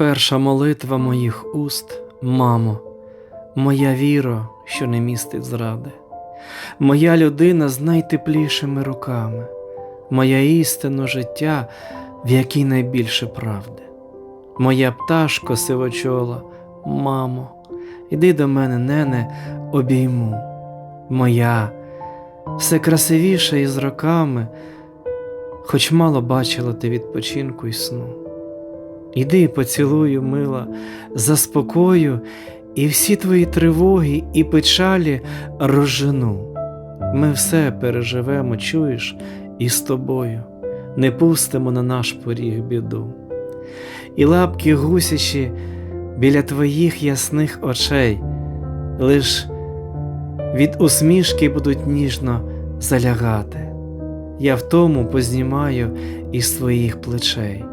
Перша молитва моїх уст, мамо, моя віра, що не містить зради, моя людина з найтеплішими руками, моя істина життя, в якій найбільше правди. Моя пташко сивочола, мамо, іди до мене, нене, обійму. Моя, все красивіше із роками, хоч мало бачила ти відпочинку й сну. Іди поцілую, мила, заспокою, і всі твої тривоги і печалі розжену. Ми все переживемо, чуєш, і з тобою не пустимо на наш поріг біду. І лапки гусячі біля твоїх ясних очей, лиш від усмішки будуть ніжно залягати. Я в тому познімаю із твоїх плечей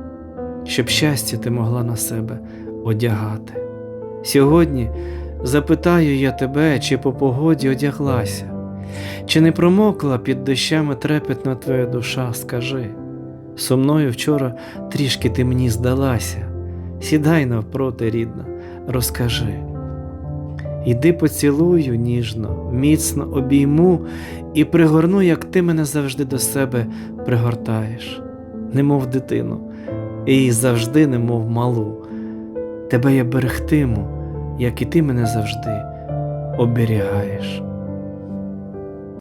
щоб щастя ти могла на себе одягати. Сьогодні запитаю я тебе, чи по погоді одяглася, чи не промокла під дощами трепетна твоя душа, скажи. Со мною вчора трішки ти мені здалася, сідай навпроти, рідна, розкажи. Іди поцілую ніжно, міцно обійму і пригорну, як ти мене завжди до себе пригортаєш, немов дитину і завжди, немов малу. Тебе я берегтиму, як і ти мене завжди оберігаєш.